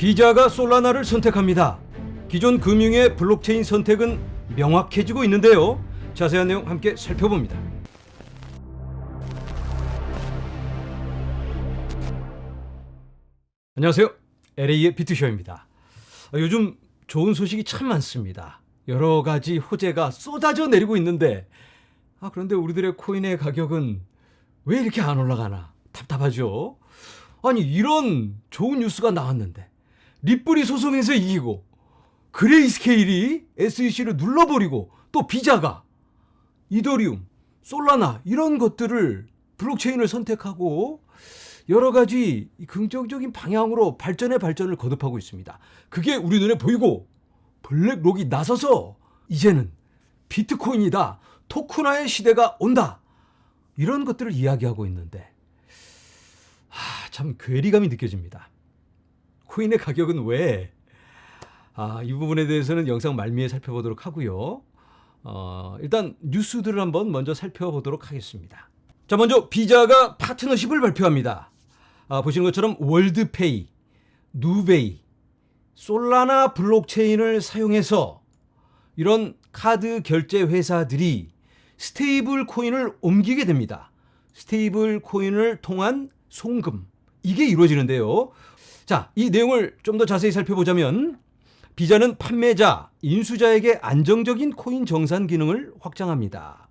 비자가 솔라나를 선택합니다. 기존 금융의 블록체인 선택은 명확해지고 있는데요. 자세한 내용 함께 살펴봅니다. 안녕하세요. LA의 비트쇼입니다. 아, 요즘 좋은 소식이 참 많습니다. 여러 가지 호재가 쏟아져 내리고 있는데, 아, 그런데 우리들의 코인의 가격은 왜 이렇게 안 올라가나? 답답하죠? 아니, 이런 좋은 뉴스가 나왔는데, 리플이 소송에서 이기고, 그레이스케일이 SEC를 눌러버리고, 또 비자가, 이더리움, 솔라나, 이런 것들을 블록체인을 선택하고, 여러 가지 긍정적인 방향으로 발전의 발전을 거듭하고 있습니다. 그게 우리 눈에 보이고 블랙록이 나서서 이제는 비트코인이다. 토큰화의 시대가 온다. 이런 것들을 이야기하고 있는데 아, 참 괴리감이 느껴집니다. 코인의 가격은 왜? 아, 이 부분에 대해서는 영상 말미에 살펴보도록 하고요. 어, 일단 뉴스들을 한번 먼저 살펴보도록 하겠습니다. 자, 먼저 비자가 파트너십을 발표합니다. 아, 보시는 것처럼 월드페이, 누베이, 솔라나 블록체인을 사용해서 이런 카드 결제 회사들이 스테이블 코인을 옮기게 됩니다. 스테이블 코인을 통한 송금. 이게 이루어지는데요. 자, 이 내용을 좀 더 자세히 살펴보자면 비자는 판매자, 인수자에게 안정적인 코인 정산 기능을 확장합니다.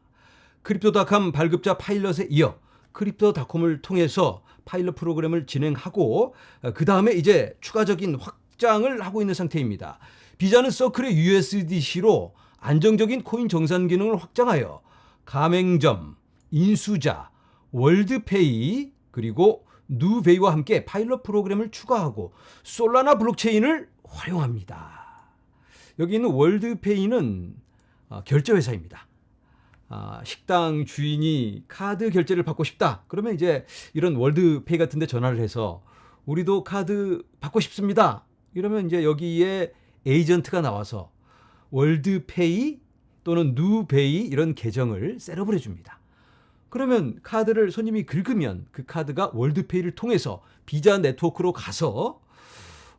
크립토닷컴 발급자 파일럿에 이어 크립토닷컴을 통해서 파일럿 프로그램을 진행하고 그 다음에 이제 추가적인 확장을 하고 있는 상태입니다. 비자는 서클의 USDC로 안정적인 코인 정산 기능을 확장하여 가맹점, 인수자, 월드페이 그리고 누베이와 함께 파일럿 프로그램을 추가하고 솔라나 블록체인을 활용합니다. 여기 있는 월드페이는 어, 결제 회사입니다. 아, 식당 주인이 카드 결제를 받고 싶다. 그러면 이제 이런 월드페이 같은 데 전화를 해서 우리도 카드 받고 싶습니다. 이러면 이제 여기에 에이전트가 나와서 월드페이 또는 누베이 이런 계정을 셋업을 해줍니다. 그러면 카드를 손님이 긁으면 그 카드가 월드페이를 통해서 비자 네트워크로 가서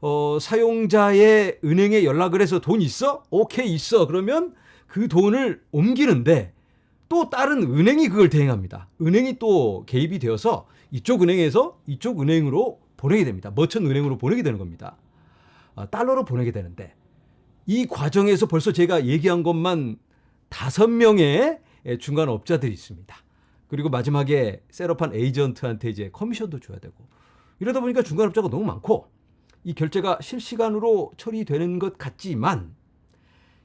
어, 사용자의 은행에 연락을 해서 돈 있어? 오케이 있어. 그러면 그 돈을 옮기는데 또 다른 은행이 그걸 대행합니다. 은행이 또 개입이 되어서 이쪽 은행에서 이쪽 은행으로 보내게 됩니다. 머천 은행으로 보내게 되는 겁니다. 아, 달러로 보내게 되는데 이 과정에서 벌써 제가 얘기한 것만 다섯 명의 중간 업자들이 있습니다. 그리고 마지막에 셋업한 에이전트한테 이제 커미션도 줘야 되고 이러다 보니까 중간 업자가 너무 많고 이 결제가 실시간으로 처리되는 것 같지만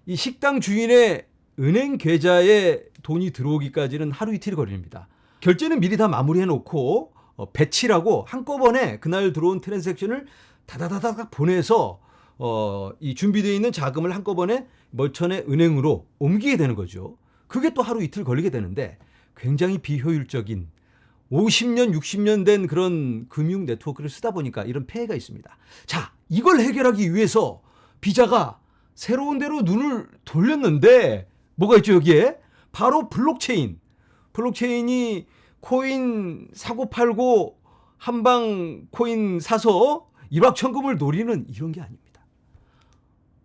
이 식당 주인의 은행 계좌에 돈이 들어오기까지는 하루 이틀 걸립니다. 결제는 미리 다 마무리해 놓고 어, 배치라고 한꺼번에 그날 들어온 트랜잭션을 다다다닥 보내서 어, 이 준비되어 있는 자금을 한꺼번에 멀천의 은행으로 옮기게 되는 거죠. 그게 또 하루 이틀 걸리게 되는데 굉장히 비효율적인 50년, 60년 된 그런 금융 네트워크를 쓰다 보니까 이런 폐해가 있습니다. 자, 이걸 해결하기 위해서 비자가 새로운 데로 눈을 돌렸는데 뭐가 있죠, 여기에? 바로 블록체인. 블록체인이 코인 사고 팔고 한방 코인 사서 일확천금을 노리는 이런 게 아닙니다.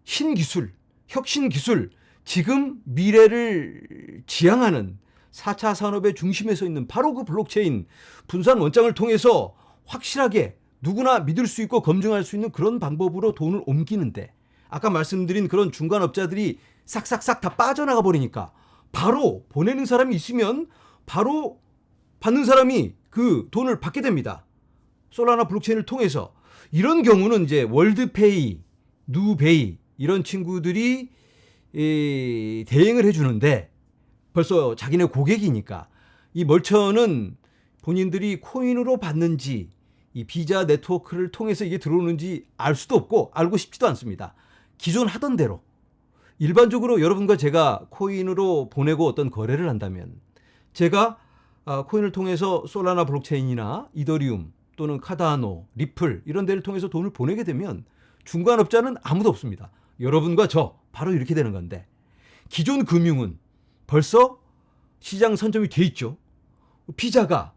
신기술, 혁신기술, 지금 미래를 지향하는 4차 산업의 중심에 서 있는 바로 그 블록체인 분산 원장을 통해서 확실하게 누구나 믿을 수 있고 검증할 수 있는 그런 방법으로 돈을 옮기는데 아까 말씀드린 그런 중간업자들이 싹싹싹 다 빠져나가 버리니까 바로 보내는 사람이 있으면 바로 받는 사람이 그 돈을 받게 됩니다. 솔라나 블록체인을 통해서 이런 경우는 이제 월드페이, 누베이 이런 친구들이 이 대행을 해주는데 벌써 자기네 고객이니까 이 멀천은 본인들이 코인으로 받는지 이 비자 네트워크를 통해서 이게 들어오는지 알 수도 없고 알고 싶지도 않습니다. 기존 하던 대로 일반적으로 여러분과 제가 코인으로 보내고 어떤 거래를 한다면 제가 아, 코인을 통해서 솔라나 블록체인이나 이더리움 또는 카다노, 리플 이런 데를 통해서 돈을 보내게 되면 중간업자는 아무도 없습니다. 여러분과 저 바로 이렇게 되는 건데 기존 금융은 벌써 시장 선점이 돼 있죠. 피자가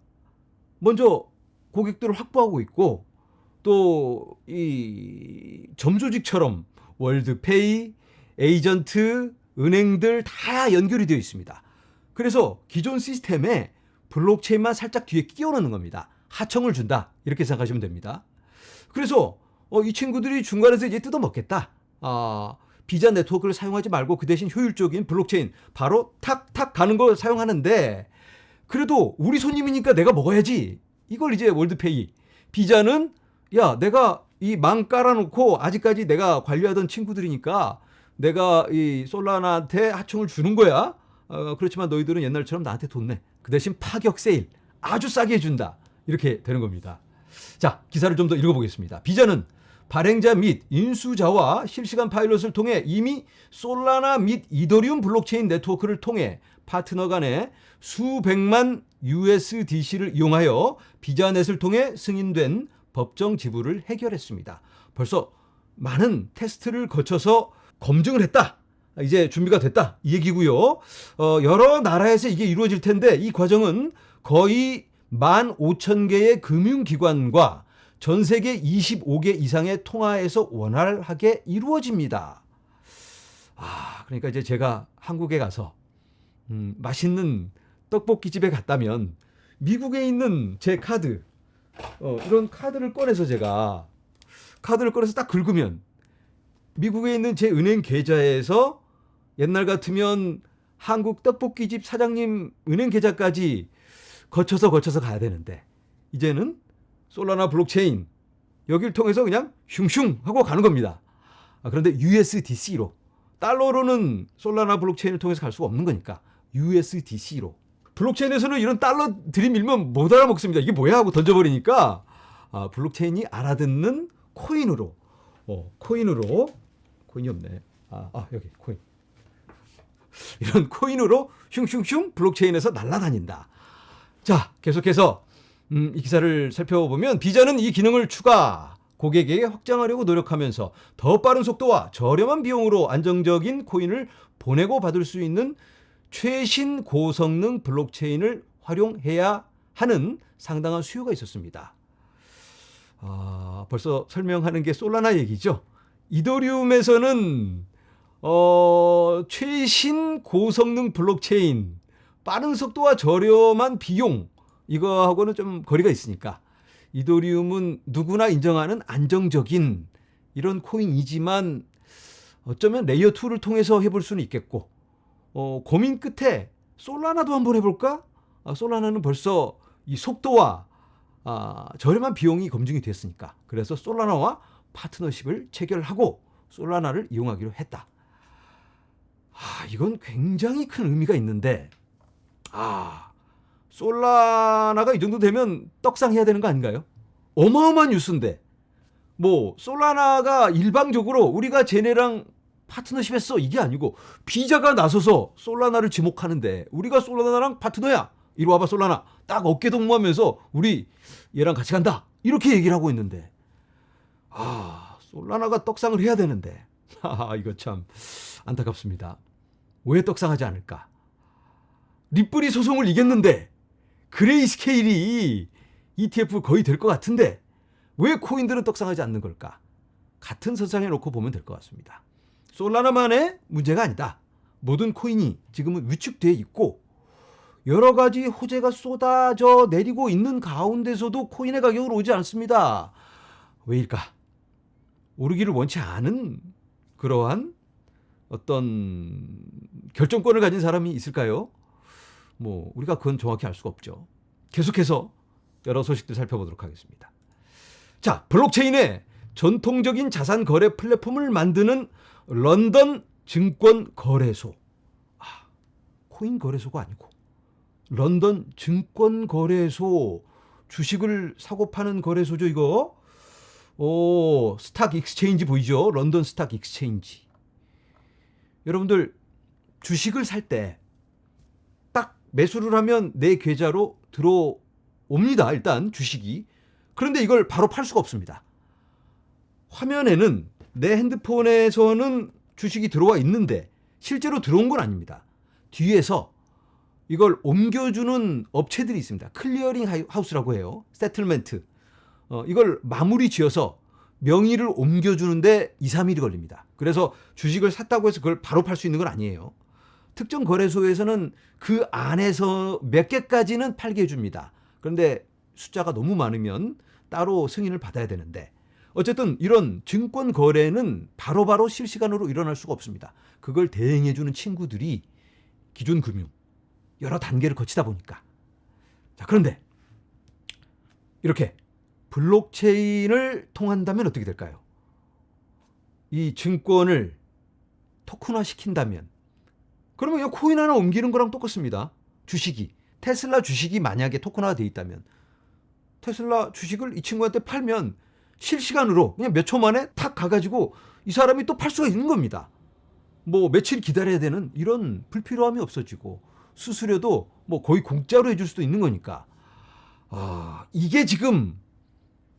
먼저 고객들을 확보하고 있고 또 이 점조직처럼 월드페이, 에이전트, 은행들 다 연결이 되어 있습니다. 그래서 기존 시스템에 블록체인만 살짝 뒤에 끼워 넣는 겁니다. 하청을 준다. 이렇게 생각하시면 됩니다. 그래서 어, 이 친구들이 중간에서 이제 뜯어먹겠다. 아, 비자 네트워크를 사용하지 말고 그 대신 효율적인 블록체인 바로 탁탁 가는 걸 사용하는데 그래도 우리 손님이니까 내가 먹어야지. 이걸 이제 월드페이. 비자는 야, 내가 이 망 깔아놓고 아직까지 내가 관리하던 친구들이니까 내가 이 솔라나한테 하청을 주는 거야. 어, 그렇지만 너희들은 옛날처럼 나한테 돈 내. 그 대신 파격 세일 아주 싸게 해준다. 이렇게 되는 겁니다. 자, 기사를 좀 더 읽어보겠습니다. 비자는 발행자 및 인수자와 실시간 파일럿을 통해 이미 솔라나 및 이더리움 블록체인 네트워크를 통해 파트너 간에 수백만 USDC를 이용하여 비자넷을 통해 승인된 법정 지불을 해결했습니다. 벌써 많은 테스트를 거쳐서 검증을 했다. 이제 준비가 됐다. 이 얘기고요. 어, 여러 나라에서 이게 이루어질 텐데 이 과정은 거의 15,000개의 금융기관과 전 세계 25개 이상의 통화에서 원활하게 이루어집니다. 아, 그러니까 이제 제가 한국에 가서 음, 맛있는 떡볶이 집에 갔다면 미국에 있는 제 카드 어, 이런 카드를 꺼내서 제가 카드를 꺼내서 딱 긁으면 미국에 있는 제 은행 계좌에서 옛날 같으면 한국 떡볶이집 사장님 은행 계좌까지 거쳐서 거쳐서 가야 되는데 이제는 솔라나 블록체인 여기를 통해서 그냥 슝슝 하고 가는 겁니다. 아, 그런데 USDC로 달러로는 솔라나 블록체인을 통해서 갈 수가 없는 거니까 USDC로 블록체인에서는 이런 달러 들이밀면 못 알아먹습니다. 이게 뭐야 하고 던져버리니까 아, 블록체인이 알아듣는 코인으로 어, 코인으로 코인이 없네. 아, 아 여기 코인 이런 코인으로 슝슝슝 블록체인에서 날아다닌다. 자, 계속해서 음, 이 기사를 살펴보면 비자는 이 기능을 추가 고객에게 확장하려고 노력하면서 더 빠른 속도와 저렴한 비용으로 안정적인 코인을 보내고 받을 수 있는 최신 고성능 블록체인을 활용해야 하는 상당한 수요가 있었습니다. 아, 벌써 설명하는 게 솔라나 얘기죠. 이더리움에서는 어, 최신 고성능 블록체인, 빠른 속도와 저렴한 비용, 이거하고는 좀 거리가 있으니까. 이더리움은 누구나 인정하는 안정적인 이런 코인이지만 어쩌면 레이어 2를 통해서 해볼 수는 있겠고, 어, 고민 끝에 솔라나도 한번 해볼까? 아, 솔라나는 벌써 이 속도와 아, 저렴한 비용이 검증이 됐으니까. 그래서 솔라나와 파트너십을 체결하고 솔라나를 이용하기로 했다. 아, 이건 굉장히 큰 의미가 있는데, 아, 솔라나가 이 정도 되면 떡상해야 되는 거 아닌가요? 어마어마한 뉴스인데, 뭐, 솔라나가 일방적으로 우리가 쟤네랑 파트너십 했어. 이게 아니고, 비자가 나서서 솔라나를 지목하는데, 우리가 솔라나랑 파트너야. 이리 와봐, 솔라나. 딱 어깨 동무하면서, 우리 얘랑 같이 간다. 이렇게 얘기를 하고 있는데, 아, 솔라나가 떡상을 해야 되는데, 아, 이거 참 안타깝습니다. 왜 떡상하지 않을까? 리플이 소송을 이겼는데 그레이 스케일이 ETF 거의 될 것 같은데 왜 코인들은 떡상하지 않는 걸까? 같은 선상에 놓고 보면 될 것 같습니다. 솔라나만의 문제가 아니다. 모든 코인이 지금은 위축돼 있고 여러 가지 호재가 쏟아져 내리고 있는 가운데서도 코인의 가격은 오지 않습니다. 왜일까? 오르기를 원치 않은 그러한 어떤 결정권을 가진 사람이 있을까요? 뭐 우리가 그건 정확히 알 수가 없죠. 계속해서 여러 소식들 살펴보도록 하겠습니다. 자, 블록체인의 전통적인 자산 거래 플랫폼을 만드는 런던 증권 거래소. 아, 코인 거래소가 아니고 런던 증권 거래소 주식을 사고 파는 거래소죠, 이거. 오, 스탁 익스체인지 보이죠? 런던 스탁 익스체인지. 여러분들 주식을 살때딱 매수를 하면 내 계좌로 들어옵니다. 일단 주식이. 그런데 이걸 바로 팔 수가 없습니다. 화면에는 내 핸드폰에서는 주식이 들어와 있는데 실제로 들어온 건 아닙니다. 뒤에서 이걸 옮겨주는 업체들이 있습니다. 클리어링 하우스라고 해요. 세틀멘트. 어, 이걸 마무리 지어서 명의를 옮겨주는데 2, 3일이 걸립니다. 그래서 주식을 샀다고 해서 그걸 바로 팔 수 있는 건 아니에요. 특정 거래소에서는 그 안에서 몇 개까지는 팔게 해줍니다. 그런데 숫자가 너무 많으면 따로 승인을 받아야 되는데 어쨌든 이런 증권 거래는 바로 바로 실시간으로 일어날 수가 없습니다. 그걸 대행해주는 친구들이 기존 금융 여러 단계를 거치다 보니까 자 그런데 이렇게 블록체인을 통한다면 어떻게 될까요? 이 증권을 토큰화 시킨다면 그러면 그냥 코인 하나 옮기는 거랑 똑같습니다. 주식이 테슬라 주식이 만약에 토큰화가 돼 있다면 테슬라 주식을 이 친구한테 팔면 실시간으로 그냥 몇 초 만에 탁 가가지고 이 사람이 또 팔 수가 있는 겁니다. 뭐 며칠 기다려야 되는 이런 불필요함이 없어지고 수수료도 뭐 거의 공짜로 해줄 수도 있는 거니까 아 이게 지금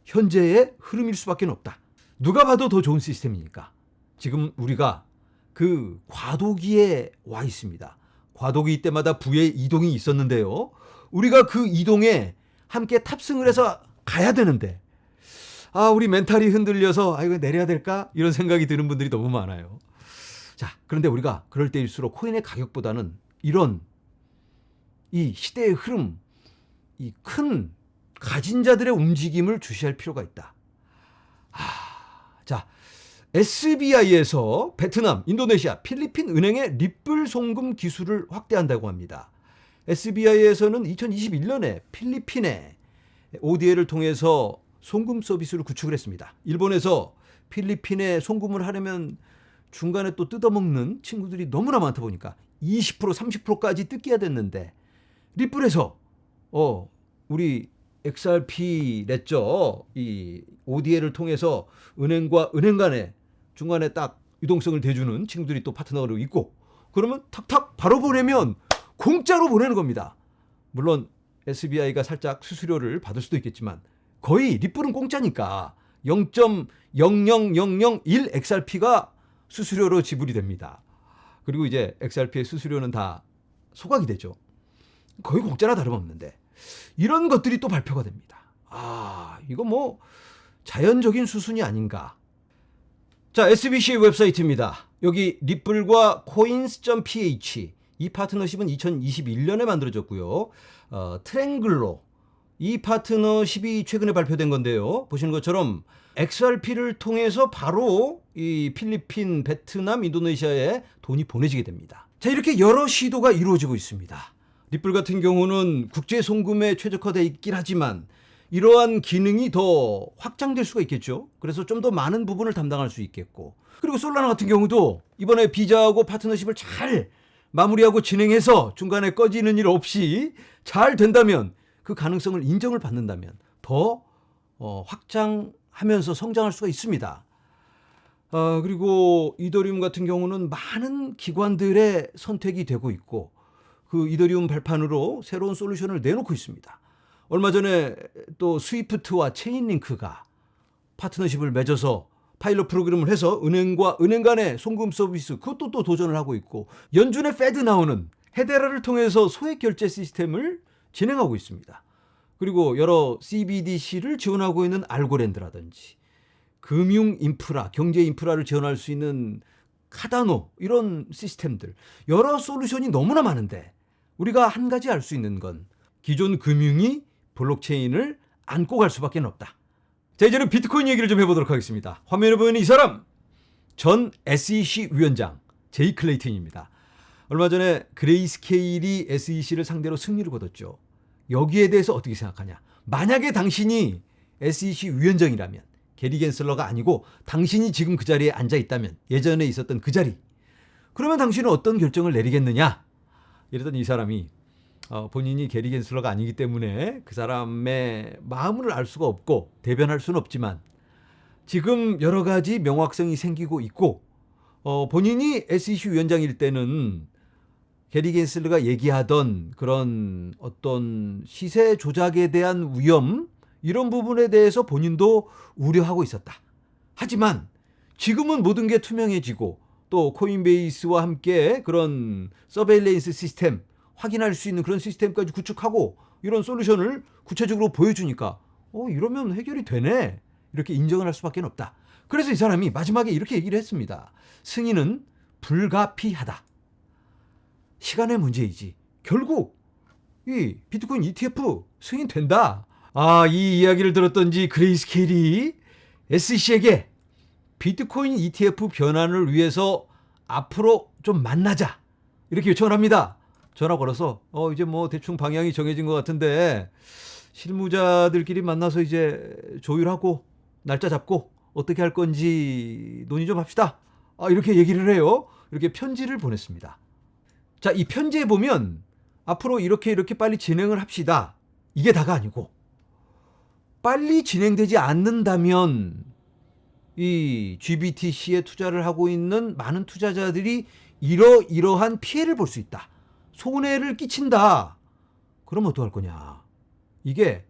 현재의 흐름일 수밖에 없다. 누가 봐도 더 좋은 시스템이니까 지금 우리가 그 과도기에 와 있습니다. 과도기 때마다 부의 이동이 있었는데요. 우리가 그 이동에 함께 탑승을 해서 가야 되는데 아 우리 멘탈이 흔들려서 아 이거 내려야 될까 이런 생각이 드는 분들이 너무 많아요. 자 그런데 우리가 그럴 때일수록 코인의 가격보다는 이런 이 시대의 흐름, 이 큰 가진 자들의 움직임을 주시할 필요가 있다. 아, 자 SBI에서 베트남, 인도네시아, 필리핀 은행의 리플 송금 기술을 확대한다고 합니다. SBI에서는 2021년에 필리핀에 ODA를 통해서 송금 서비스를 구축을 했습니다. 일본에서 필리핀에 송금을 하려면 중간에 또 뜯어먹는 친구들이 너무나 많다 보니까 20% 30%까지 뜯겨야 됐는데 리플에서 어 우리 XRP 냈죠. 이 ODA를 통해서 은행과 은행 간에 중간에 딱 유동성을 대주는 친구들이 또 파트너로 있고 그러면 탁탁 바로 보내면 공짜로 보내는 겁니다. 물론 SBI가 살짝 수수료를 받을 수도 있겠지만 거의 리플은 공짜니까 0.00001 XRP가 수수료로 지불이 됩니다. 그리고 이제 XRP의 수수료는 다 소각이 되죠. 거의 공짜나 다름없는데 이런 것들이 또 발표가 됩니다. 아, 이거 뭐 자연적인 수순이 아닌가. 자, SBC 웹사이트입니다. 여기 리플과 coins.ph 이 파트너십은 2021년에 만들어졌고요. 어, 트랭글로 이 파트너십이 최근에 발표된 건데요. 보시는 것처럼 XRP를 통해서 바로 이 필리핀, 베트남, 인도네시아에 돈이 보내지게 됩니다. 자, 이렇게 여러 시도가 이루어지고 있습니다. 리플 같은 경우는 국제 송금에 최적화되어 있긴 하지만 이러한 기능이 더 확장될 수가 있겠죠. 그래서 좀 더 많은 부분을 담당할 수 있겠고. 그리고 솔라나 같은 경우도 이번에 비자하고 파트너십을 잘 마무리하고 진행해서 중간에 꺼지는 일 없이 잘 된다면 그 가능성을 인정을 받는다면 더 어, 확장하면서 성장할 수가 있습니다. 어, 그리고 이더리움 같은 경우는 많은 기관들의 선택이 되고 있고 그 이더리움 발판으로 새로운 솔루션을 내놓고 있습니다. 얼마 전에 또 스위프트와 체인링크가 파트너십을 맺어서 파일럿 프로그램을 해서 은행과 은행 간의 송금 서비스 그것도 또 도전을 하고 있고 연준의 페드 나오는 헤데라를 통해서 소액 결제 시스템을 진행하고 있습니다. 그리고 여러 CBDC를 지원하고 있는 알고랜드라든지 금융 인프라, 경제 인프라를 지원할 수 있는 카다노 이런 시스템들 여러 솔루션이 너무나 많은데 우리가 한 가지 알 수 있는 건 기존 금융이 블록체인을 안고 갈 수밖에 없다. 자 이제는 비트코인 얘기를 좀 해보도록 하겠습니다. 화면에 보이는 이 사람 전 SEC 위원장 제이 클레이튼입니다. 얼마 전에 그레이스케일이 SEC를 상대로 승리를 거뒀죠. 여기에 대해서 어떻게 생각하냐? 만약에 당신이 SEC 위원장이라면 게리 겐슬러가 아니고 당신이 지금 그 자리에 앉아 있다면 예전에 있었던 그 자리 그러면 당신은 어떤 결정을 내리겠느냐? 이러던 이 사람이 어, 본인이 게리 겐슬러가 아니기 때문에 그 사람의 마음을 알 수가 없고 대변할 수는 없지만 지금 여러 가지 명확성이 생기고 있고 어, 본인이 SEC 위원장일 때는 게리 겐슬러가 얘기하던 그런 어떤 시세 조작에 대한 위험 이런 부분에 대해서 본인도 우려하고 있었다. 하지만 지금은 모든 게 투명해지고 또 코인베이스와 함께 그런 서베일랜스 시스템 확인할 수 있는 그런 시스템까지 구축하고 이런 솔루션을 구체적으로 보여주니까 어, 이러면 해결이 되네. 이렇게 인정을 할 수밖에 없다. 그래서 이 사람이 마지막에 이렇게 얘기를 했습니다. 승인은 불가피하다. 시간의 문제이지. 결국 이 비트코인 ETF 승인된다. 아, 이 이야기를 들었던지 그레이스케일이 SEC에게 비트코인 ETF 변환을 위해서 앞으로 좀 만나자. 이렇게 요청을 합니다. 전화 걸어서 어 이제 뭐 대충 방향이 정해진 것 같은데 실무자들끼리 만나서 이제 조율하고 날짜 잡고 어떻게 할 건지 논의 좀 합시다. 아, 이렇게 얘기를 해요. 이렇게 편지를 보냈습니다. 자, 이 편지에 보면 앞으로 이렇게 이렇게 빨리 진행을 합시다. 이게 다가 아니고 빨리 진행되지 않는다면 이 GBTC에 투자를 하고 있는 많은 투자자들이 이러이러한 피해를 볼 수 있다. 손해를 끼친다. 그럼 어떡할 거냐? 이게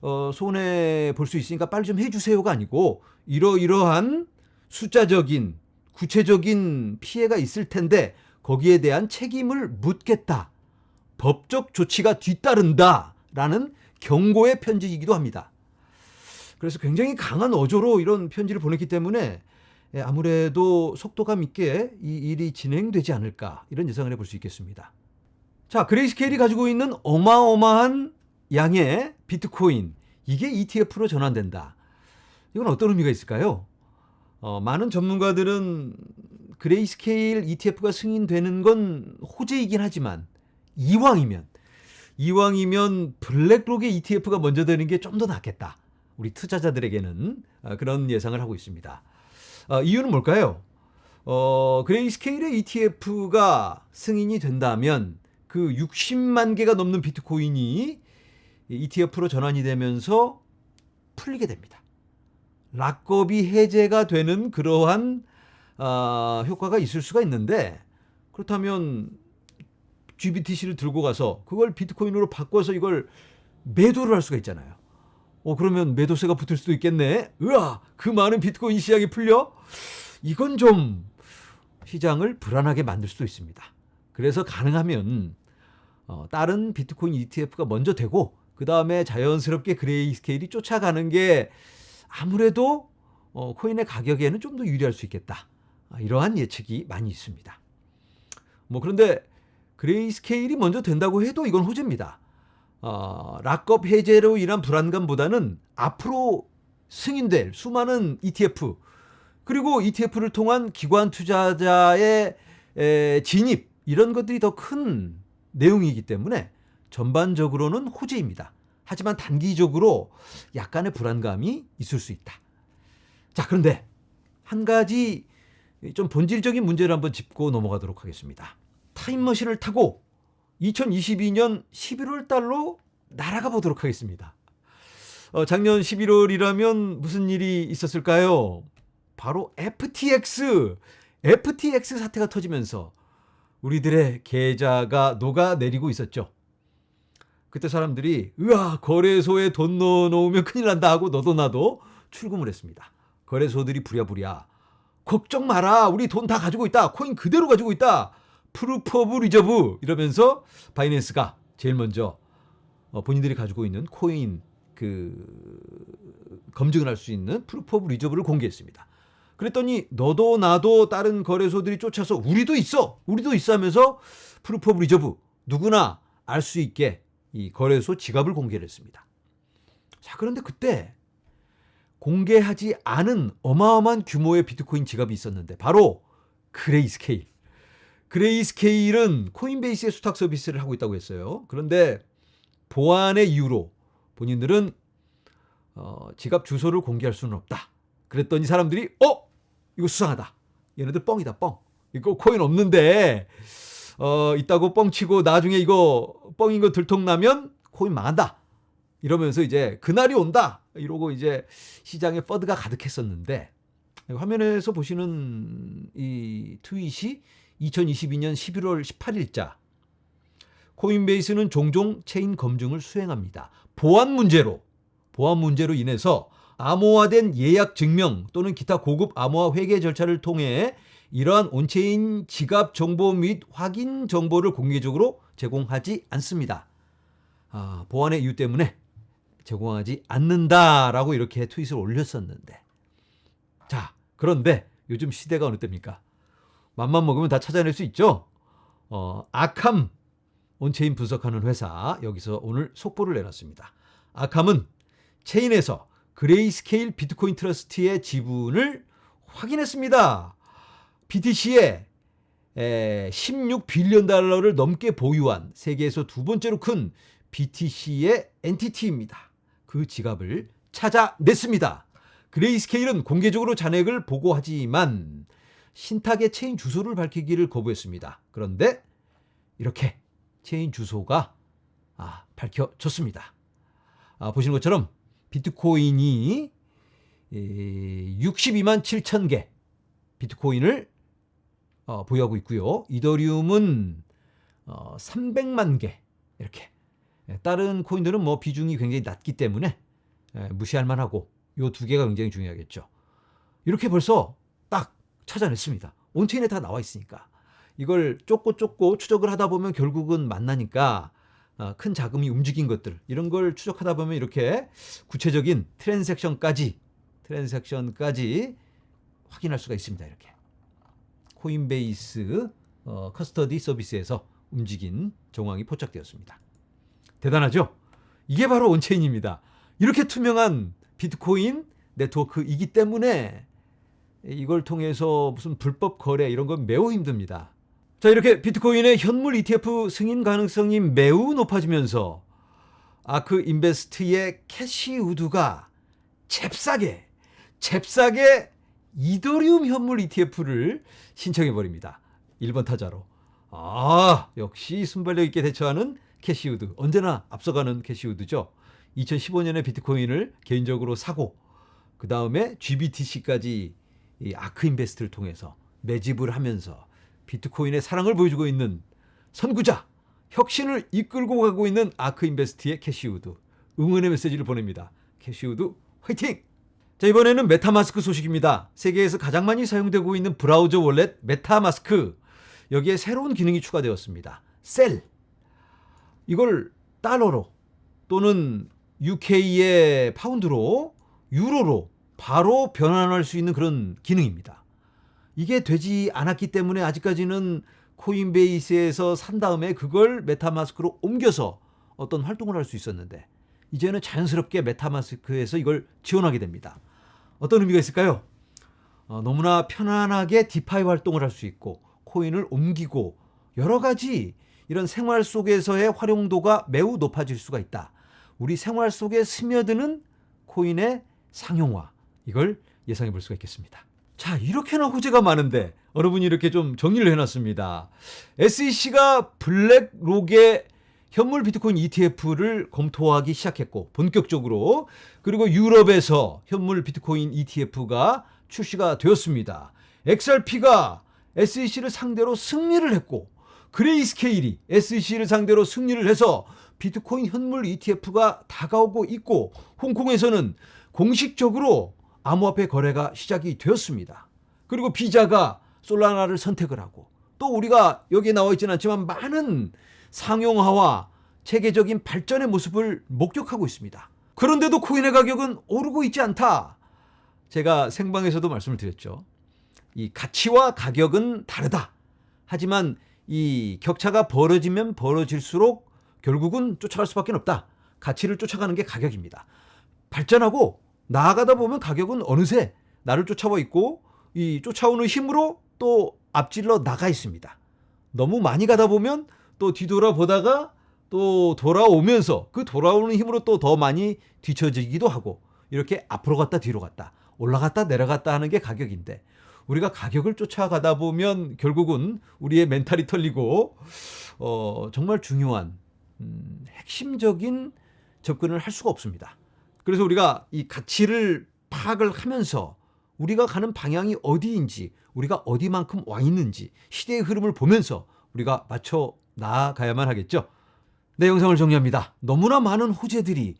어, 손해 볼 수 있으니까 빨리 좀 해주세요가 아니고 이러이러한 숫자적인 구체적인 피해가 있을 텐데 거기에 대한 책임을 묻겠다. 법적 조치가 뒤따른다 라는 경고의 편지이기도 합니다. 그래서 굉장히 강한 어조로 이런 편지를 보냈기 때문에 예, 아무래도 속도감 있게 이 일이 진행되지 않을까 이런 예상을 해볼 수 있겠습니다. 자, 그레이스케일이 가지고 있는 어마어마한 양의 비트코인 이게 ETF로 전환된다. 이건 어떤 의미가 있을까요? 어, 많은 전문가들은 그레이스케일 ETF가 승인되는 건 호재이긴 하지만 이왕이면 이왕이면 블랙록의 ETF가 먼저 되는 게 좀 더 낫겠다. 우리 투자자들에게는 아, 그런 예상을 하고 있습니다. 아, 이유는 뭘까요? 어, 그레이스케일의 ETF가 승인이 된다면 그 60만 개가 넘는 비트코인이 ETF로 전환이 되면서 풀리게 됩니다. 락업이 해제가 되는 그러한 아, 효과가 있을 수가 있는데 그렇다면 GBTC를 들고 가서 그걸 비트코인으로 바꿔서 이걸 매도를 할 수가 있잖아요. 어 그러면 매도세가 붙을 수도 있겠네. 으아 그 많은 비트코인 시장이 풀려? 이건 좀 시장을 불안하게 만들 수도 있습니다. 그래서 가능하면 어, 다른 비트코인 ETF가 먼저 되고 그 다음에 자연스럽게 그레이스케일이 쫓아가는 게 아무래도 어, 코인의 가격에는 좀 더 유리할 수 있겠다. 아, 이러한 예측이 많이 있습니다. 뭐 그런데 그레이스케일이 먼저 된다고 해도 이건 호재입니다. 어, 락업 해제로 인한 불안감보다는 앞으로 승인될 수많은 ETF 그리고 ETF를 통한 기관 투자자의 에, 진입 이런 것들이 더 큰 내용이기 때문에 전반적으로는 호재입니다. 하지만 단기적으로 약간의 불안감이 있을 수 있다. 자, 그런데 한 가지 좀 본질적인 문제를 한번 짚고 넘어가도록 하겠습니다. 타임머신을 타고 2022년 11월 달로 날아가 보도록 하겠습니다. 어, 작년 11월이라면 무슨 일이 있었을까요? 바로 FTX, FTX 사태가 터지면서 우리들의 계좌가 녹아내리고 있었죠. 그때 사람들이 으아 거래소에 돈 넣어놓으면 큰일 난다 하고 너도 나도 출금을 했습니다. 거래소들이 부랴부랴 걱정 마라 우리 돈 다 가지고 있다 코인 그대로 가지고 있다 프루프 오브 리저브 이러면서 바이낸스가 제일 먼저 어, 본인들이 가지고 있는 코인 그 검증을 할 수 있는 프루프 오브 리저브를 공개했습니다. 그랬더니 너도 나도 다른 거래소들이 쫓아서 우리도 있어 우리도 있어 하면서 프루프 오브 리저브 누구나 알 수 있게 이 거래소 지갑을 공개를 했습니다. 자 그런데 그때 공개하지 않은 어마어마한 규모의 비트코인 지갑이 있었는데 바로 그레이스케일. 그레이스케일은 코인베이스의 수탁 서비스를 하고 있다고 했어요. 그런데 보안의 이유로 본인들은 어, 지갑 주소를 공개할 수는 없다. 그랬더니 사람들이 어 이거 수상하다. 얘네들 뻥이다 뻥. 이거 코인 없는데 어 있다고 뻥치고 나중에 이거 뻥인 거 들통나면 코인 망한다. 이러면서 이제 그날이 온다. 이러고 이제 시장에 퍼드가 가득했었는데 화면에서 보시는 이 트윗이 2022년 11월 18일자 코인베이스는 종종 체인 검증을 수행합니다. 보안 문제로 보안 문제로 인해서 암호화된 예약 증명 또는 기타 고급 암호화 회계 절차를 통해 이러한 온체인 지갑 정보 및 확인 정보를 공개적으로 제공하지 않습니다. 아, 보안의 이유 때문에 제공하지 않는다라고 이렇게 트윗을 올렸었는데 자 그런데 요즘 시대가 어느 때입니까? 맘만 먹으면 다 찾아낼 수 있죠. 어, 아캄 온체인 분석하는 회사 여기서 오늘 속보를 내놨습니다. 아캄은 체인에서 그레이스케일 비트코인 트러스트의 지분을 확인했습니다. BTC에 16빌리언 달러를 넘게 보유한 세계에서 두 번째로 큰 BTC의 엔티티입니다. 그 지갑을 찾아냈습니다. 그레이스케일은 공개적으로 잔액을 보고하지만 신탁의 체인 주소를 밝히기를 거부했습니다. 그런데 이렇게 체인 주소가 아, 밝혀졌습니다. 아, 보시는 것처럼 비트코인이 62만 7천 개 비트코인을 어, 보유하고 있고요. 이더리움은 어, 300만 개 이렇게 예, 다른 코인들은 뭐 비중이 굉장히 낮기 때문에 예, 무시할 만하고 요 두 개가 굉장히 중요하겠죠. 이렇게 벌써 딱 찾아냈습니다. 온체인에 다 나와 있으니까 이걸 쫓고 쫓고 추적을 하다 보면 결국은 만나니까 어, 큰 자금이 움직인 것들 이런 걸 추적하다 보면 이렇게 구체적인 트랜잭션까지 트랜잭션까지 확인할 수가 있습니다. 이렇게 코인베이스 어, 커스터디 서비스에서 움직인 정황이 포착되었습니다. 대단하죠? 이게 바로 온체인입니다. 이렇게 투명한 비트코인 네트워크이기 때문에 이걸 통해서 무슨 불법 거래 이런 건 매우 힘듭니다. 자, 이렇게 비트코인의 현물 ETF 승인 가능성이 매우 높아지면서 아크 인베스트의 캐시 우드가 잽싸게 잽싸게 이더리움 현물 ETF를 신청해 버립니다. 1번 타자로. 아, 역시 순발력 있게 대처하는 캐시우드. 언제나 앞서가는 캐시우드죠. 2015년에 비트코인을 개인적으로 사고 그 다음에 GBTC까지 이 아크 인베스트를 통해서 매집을 하면서 비트코인의 사랑을 보여주고 있는 선구자, 혁신을 이끌고 가고 있는 아크 인베스트의 캐시우드 응원의 메시지를 보냅니다. 캐시우드 화이팅! 자, 이번에는 메타마스크 소식입니다. 세계에서 가장 많이 사용되고 있는 브라우저 월렛 메타마스크. 여기에 새로운 기능이 추가되었습니다. 셀. 이걸 달러로 또는 UK의 파운드로 유로로 바로 변환할 수 있는 그런 기능입니다. 이게 되지 않았기 때문에 아직까지는 코인베이스에서 산 다음에 그걸 메타마스크로 옮겨서 어떤 활동을 할 수 있었는데 이제는 자연스럽게 메타마스크에서 이걸 지원하게 됩니다. 어떤 의미가 있을까요? 어, 너무나 편안하게 디파이 활동을 할 수 있고 코인을 옮기고 여러 가지 이런 생활 속에서의 활용도가 매우 높아질 수가 있다. 우리 생활 속에 스며드는 코인의 상용화 이걸 예상해 볼 수가 있겠습니다. 자 이렇게나 호재가 많은데 어느 분이 이렇게 좀 정리를 해놨습니다. SEC가 블랙록의 현물 비트코인 ETF를 검토하기 시작했고 본격적으로 그리고 유럽에서 현물 비트코인 ETF가 출시가 되었습니다. XRP가 SEC를 상대로 승리를 했고 그레이스케일이 SEC를 상대로 승리를 해서 비트코인 현물 ETF가 다가오고 있고 홍콩에서는 공식적으로 암호화폐 거래가 시작이 되었습니다. 그리고 비자가 솔라나를 선택을 하고 또 우리가 여기에 나와 있지는 않지만 많은 상용화와 체계적인 발전의 모습을 목격하고 있습니다. 그런데도 코인의 가격은 오르고 있지 않다. 제가 생방에서도 말씀을 드렸죠. 이 가치와 가격은 다르다. 하지만 이 격차가 벌어지면 벌어질수록 결국은 쫓아갈 수밖에 없다. 가치를 쫓아가는 게 가격입니다. 발전하고 나아가다 보면 가격은 어느새 나를 쫓아와 있고 이 쫓아오는 힘으로 또 앞질러 나가 있습니다. 너무 많이 가다 보면 또 뒤돌아 보다가 또 돌아오면서 그 돌아오는 힘으로 또 더 많이 뒤처지기도 하고 이렇게 앞으로 갔다 뒤로 갔다 올라갔다 내려갔다 하는 게 가격인데 우리가 가격을 쫓아가다 보면 결국은 우리의 멘탈이 털리고 어, 정말 중요한 음, 핵심적인 접근을 할 수가 없습니다. 그래서 우리가 이 가치를 파악을 하면서 우리가 가는 방향이 어디인지 우리가 어디만큼 와 있는지 시대의 흐름을 보면서 우리가 맞춰 나아가야만 하겠죠. 내 영상을 정리합니다. 너무나 많은 호재들이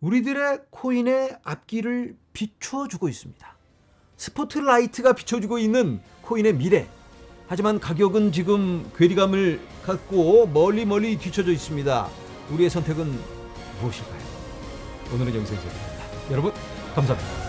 우리들의 코인의 앞길을 비춰주고 있습니다. 스포트라이트가 비춰주고 있는 코인의 미래. 하지만 가격은 지금 괴리감을 갖고 멀리 멀리 뒤쳐져 있습니다. 우리의 선택은 무엇일까요? 오늘은 여기서 인사드립니다. 여러분 감사합니다.